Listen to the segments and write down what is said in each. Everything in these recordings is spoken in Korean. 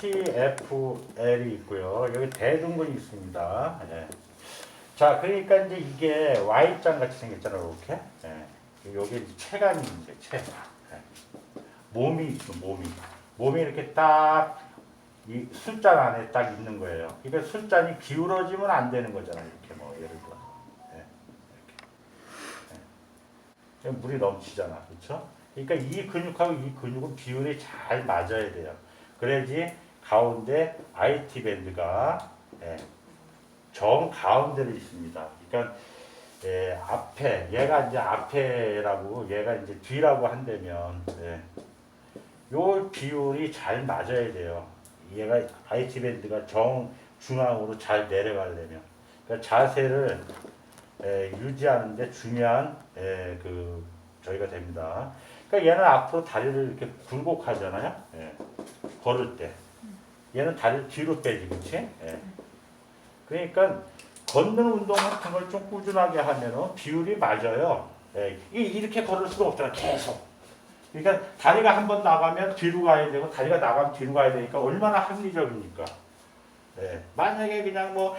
TFL이 있고요. 여기 대둔근이 있습니다. 예. 자, 그러니까 이제 이게 Y자 같이 생겼잖아요, 이렇게. 예. 여기 이제 체감이 이제 체. 예. 몸이 있어, 몸이. 몸이 이렇게 딱 이 술잔 안에 딱 있는 거예요. 이게 술잔이 기울어지면 안 되는 거잖아요, 이렇게 뭐 예를 들어. 예. 이렇게. 예. 물이 넘치잖아, 그렇죠? 그러니까 이 근육하고 이 근육은 비율이 잘 맞아야 돼요. 그래야지 가운데 IT 밴드가 예, 정 가운데를 있습니다. 그러니까 예, 앞에 얘가 이제 앞에라고 얘가 이제 뒤라고 한다면 예, 요 비율이 잘 맞아야 돼요. 얘가 IT 밴드가 정 중앙으로 잘 내려가려면 그러니까 자세를 예, 유지하는데 중요한 예, 그 저희가 됩니다. 그러니까 얘는 앞으로 다리를 이렇게 굴곡하잖아요. 예. 걸을 때. 얘는 다리를 뒤로 빼지, 그렇지? 예. 그러니까 걷는 운동 같은 걸 좀 꾸준하게 하면은 비율이 맞아요. 예. 이- 이렇게 걸을 수가 없잖아, 계속. 그러니까 다리가 한 번 나가면 뒤로 가야 되고 다리가 나가면 뒤로 가야 되니까 얼마나 합리적입니까? 예. 만약에 그냥 뭐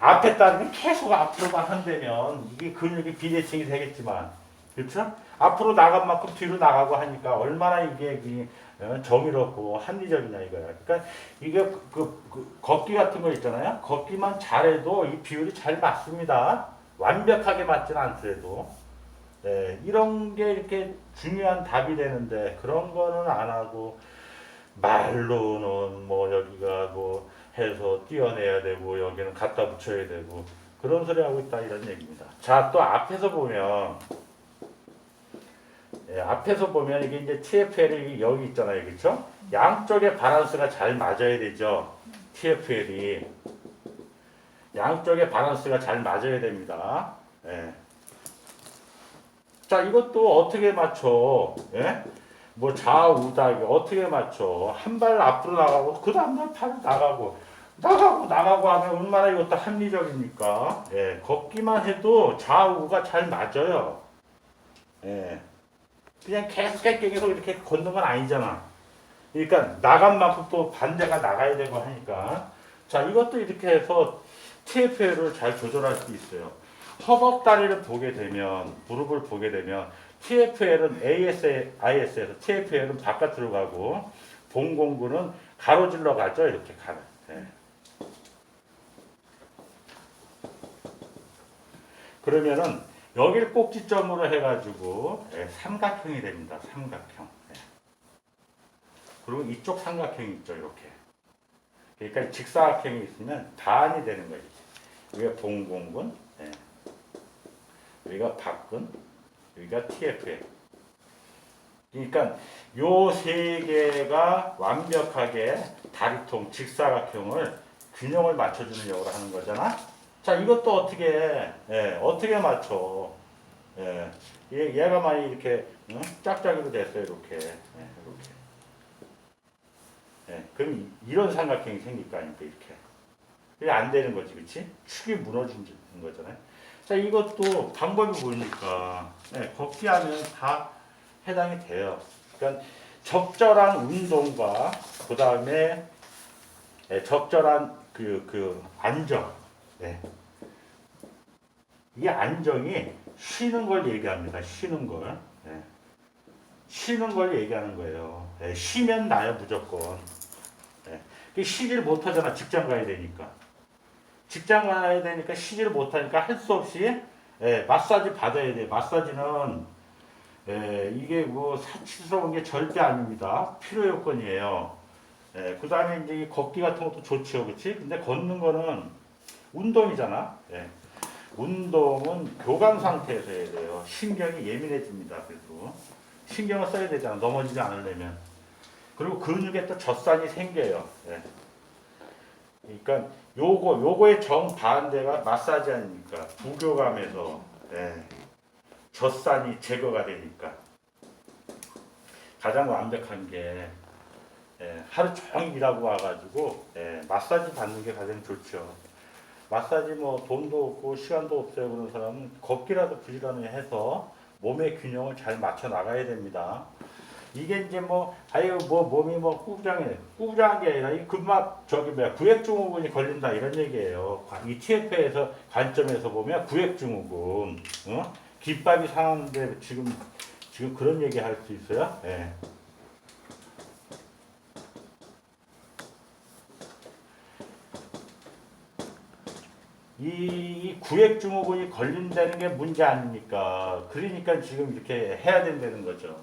앞에 따르면 계속 앞으로만 한다면 이게 근육이 비대칭이 되겠지만 그렇죠? 앞으로 나간 만큼 뒤로 나가고 하니까 얼마나 이게 정의롭고 합리적이냐 이거야. 그러니까 이게 그, 그- 그 걷기 같은 거 있잖아요. 걷기만 잘해도 이 비율이 잘 맞습니다. 완벽하게 맞지는 않더라도 네, 이런 게 이렇게 중요한 답이 되는데 그런 거는 안 하고 말로는 뭐 여기가 뭐 해서 띄어내야 되고 여기는 갖다 붙여야 되고 그런 소리 하고 있다 이런 얘기입니다. 자 또 앞에서 보면 예, 앞에서 보면 이게 이제 TFL이 여기 있잖아요, 그렇죠? 양쪽의 바란스가 잘 맞아야 되죠. TFL이 양쪽의 바란스가 잘 맞아야 됩니다. 예. 자, 이것도 어떻게 맞춰? 예? 뭐 좌우다 이게 어떻게 맞춰? 한 발 앞으로 나가고 그 다음날 팔 나가고 나가고 나가고 하면 얼마나 이것도 합리적입니까? 예, 걷기만 해도 좌우가 잘 맞아요. 예. 그냥 계속 계속 이렇게 걷는 건 아니잖아. 그러니까 나간 만큼 또 반대가 나가야 되고 하니까. 자, 이것도 이렇게 해서 TFL을 잘 조절할 수 있어요. 허벅다리를 보게 되면, 무릎을 보게 되면, TFL은 AS, IS에서 TFL은 바깥으로 가고, 봉공구는 가로질러 가죠. 이렇게 가는. 예. 그러면은 여기를 꼭지점으로 해가지고 예, 삼각형이 됩니다. 삼각형. 예. 그리고 이쪽 삼각형이 있죠. 이렇게. 그러니까 직사각형이 있으면 반이 되는 거지. 여기가 봉공근, 예. 여기가 박근, 여기가 TFL. 그러니까 요 세 개가 완벽하게 다리통 직사각형을 균형을 맞춰주는 역할을 하는 거잖아. 자, 이것도 어떻게 해? 예, 어떻게 맞춰? 예, 얘, 얘가 많이 이렇게 응? 짝짝이로 됐어요, 이렇게. 예, 이렇게. 예, 그럼 이- 이런 삼각형이 생길 거 아닙니까, 이렇게. 이게 안 되는 거지, 그치? 축이 무너진 거잖아요. 자, 이것도 방법이 보니까, 예, 걷기 하면 다 해당이 돼요. 그러니까 적절한 운동과, 그 다음에 적절한 그, 그, 안정. 네. 이 안정이 쉬는 걸 얘기합니다. 쉬는 걸. 네. 쉬는 걸 얘기하는 거예요. 네. 쉬면 나요, 무조건. 네. 그 쉬지를 못하잖아. 직장 가야 되니까. 직장 가야 되니까 쉬지를 못하니까 할 수 없이 예, 마사지 받아야 돼. 마사지는 예, 이게 뭐 사치스러운 게 절대 아닙니다. 필요 요건이에요. 예, 그 다음에 이제 이 걷기 같은 것도 좋죠. 그치? 근데 걷는 거는 운동이잖아. 예. 운동은 교감 상태에서 해야 돼요. 신경이 예민해집니다. 그래도 신경을 써야 되잖아. 넘어지지 않으려면. 그리고 근육에 또 젖산이 생겨요. 예. 그러니까 요거 요거의 정 반대가 마사지 아닙니까? 부교감에서 예. 젖산이 제거가 되니까 가장 완벽한 게 예, 하루 종일 일하고 와가지고 예, 마사지 받는 게 가장 좋죠. 마사지 뭐 돈도 없고 시간도 없어요 그런 사람은 걷기라도 부지런히 해서 몸의 균형을 잘 맞춰 나가야 됩니다. 이게 이제 뭐 아유 뭐 몸이 뭐 꾸부장해 꾸부장한 게 아니라 이 근막 저기 뭐야 구획증후군이 걸린다 이런 얘기예요. 이 TF에서 관점에서 보면 구획증후군, 어? 깃밥이 상하는데 지금 지금 그런 얘기 할 수 있어요? 예. 이, 이 구획 증후군이 걸린다는 게 문제 아닙니까? 그러니까 지금 이렇게 해야 된다는 거죠.